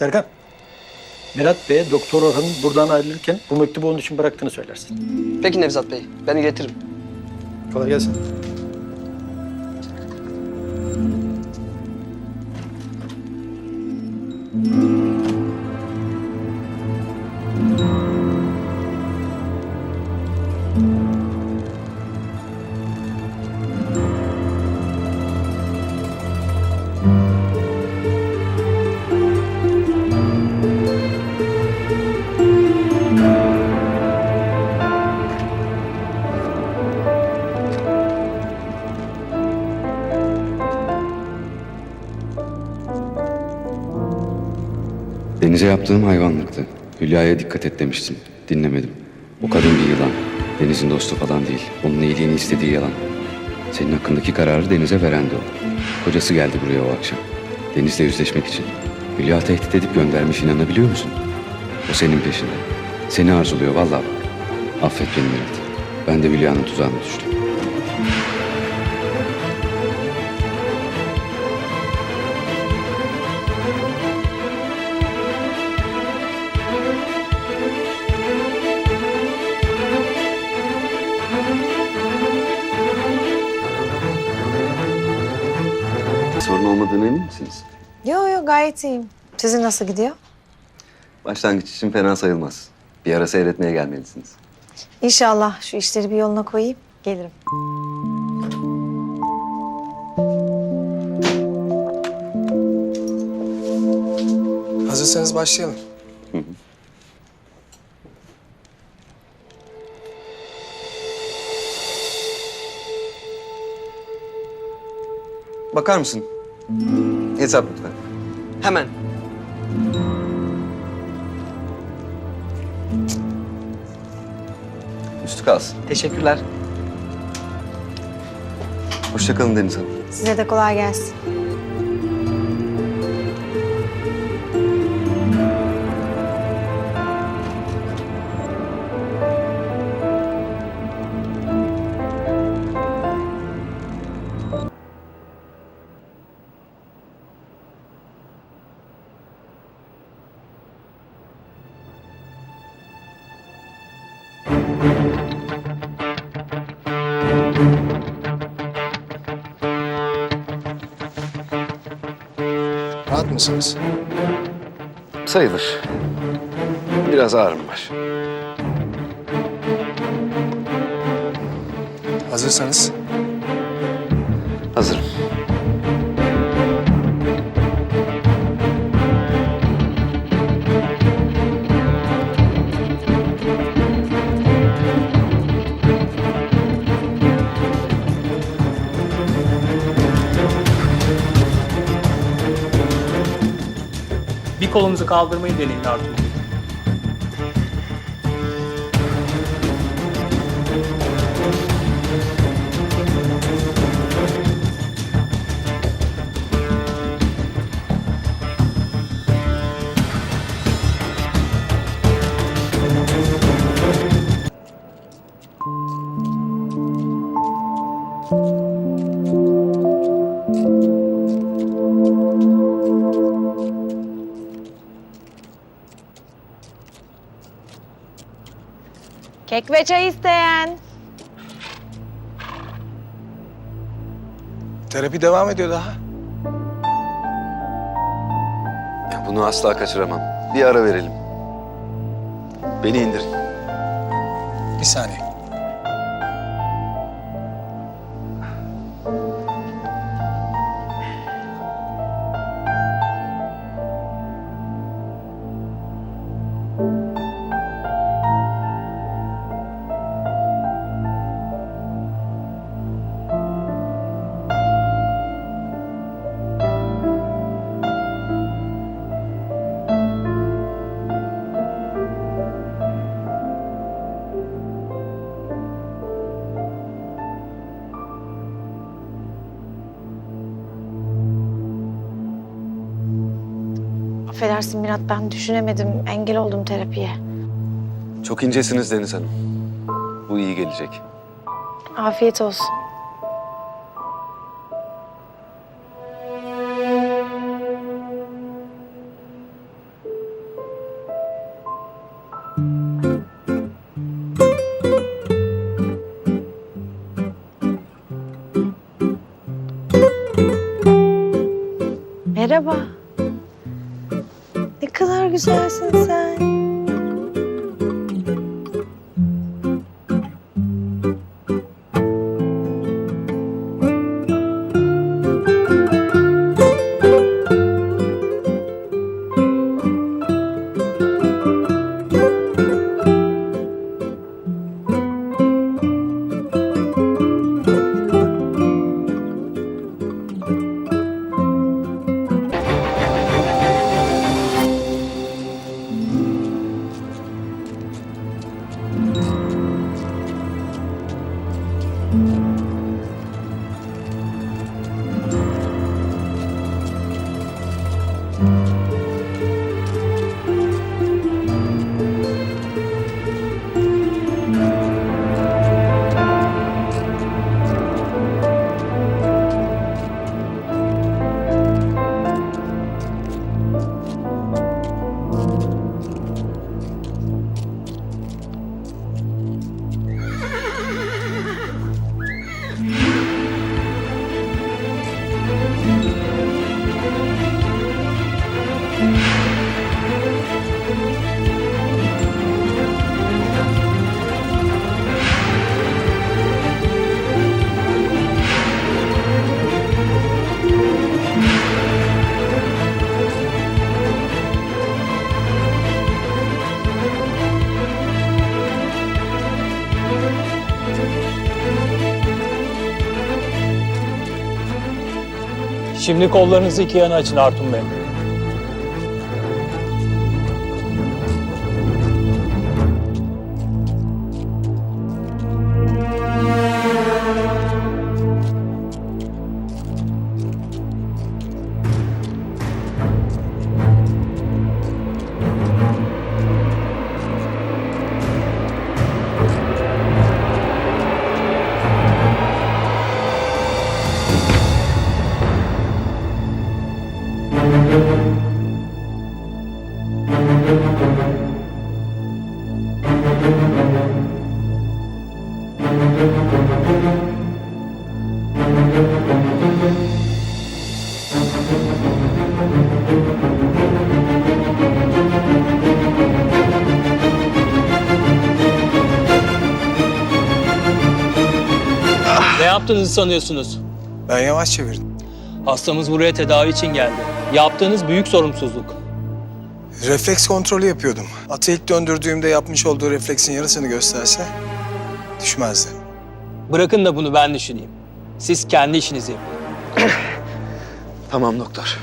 Serkan. Mirat Bey'e Doktor Orhan'ın buradan ayrılırken bu mektubu onun için bıraktığını söylersin. Peki Nevzat Bey, ben iletirim. Kolay gelsin. Denize yaptığım hayvanlıktı. Hülya'ya dikkat et demiştin. Dinlemedim. O kadın bir yılan. Deniz'in dostu falan değil. Onun iyiliğini istediği yalan. Senin hakkındaki kararı Deniz'e veren de o. Kocası geldi buraya o akşam. Deniz'le yüzleşmek için. Hülya tehdit edip göndermiş inanabiliyor musun? O senin peşinde. Seni arzuluyor vallahi bak. Affet beni Mirat. Ben de Hülya'nın tuzağına düştüm. Sorun olmadığına emin misiniz? Yo yo gayet iyiyim. Sizin nasıl gidiyor? Başlangıç için fena sayılmaz. Bir ara seyretmeye gelmelisiniz. İnşallah şu işleri bir yoluna koyayım. Gelirim. Hazırsanız başlayalım. Bakar mısın? Hesap lütfen. Hemen. Üstü kalsın. Teşekkürler. Hoşçakalın Deniz Hanım. Size de kolay gelsin. Rahat mısınız? Sayılır. Biraz ağrım var. Hazırsanız Hazırım. Kolunuzu kaldırmayı deneyin Artur Bey. Kek ve çay isteyen. terapi devam ediyor daha. Ya bunu asla kaçıramam. Bir ara verelim. Beni indirin. Bir saniye. Affedersin Mirat ben düşünemedim. Engel oldum terapiye. Çok incesiniz Deniz Hanım. Bu iyi gelecek. Afiyet olsun. Ne kadar güzelsin sen. Şimdi kollarınızı iki yana açın Artun Bey. Yaptığınızı sanıyorsunuz? Ben yavaş çevirdim. Hastamız buraya tedavi için geldi. Yaptığınız büyük sorumsuzluk. Refleks kontrolü yapıyordum. Atı ilk döndürdüğümde yapmış olduğu refleksin yarısını gösterse düşmezdi. Bırakın da bunu ben düşüneyim. Siz kendi işinizi yapın. Tamam doktor.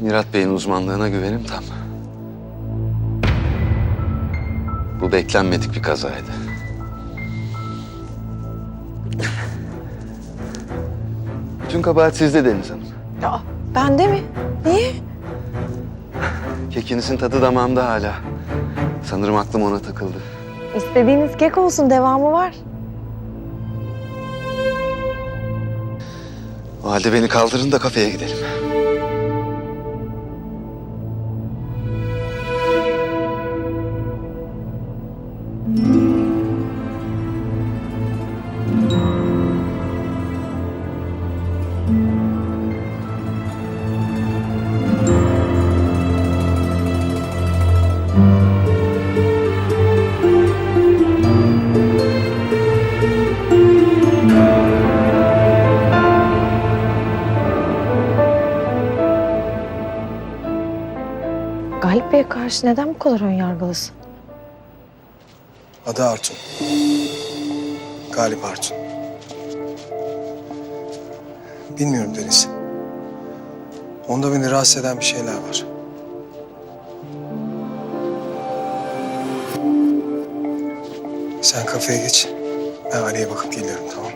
Mirat Bey'in uzmanlığına güvenim tam. Bu beklenmedik bir kazaydı. Bütün kabahat sizde Deniz Hanım. Ya bende mi? Niye? Kekinizin tadı damağımda hala. Sanırım aklım ona takıldı. İstediğiniz kek olsun devamı var. O halde beni kaldırın da kafeye gidelim. Bey'e karşı neden bu kadar önyargılısın? Adı Artun. Galip Artun. Bilmiyorum Deniz. Onda beni rahatsız eden bir şeyler var. Sen kafeye geç. Ben Ali'ye bakıp geliyorum tamam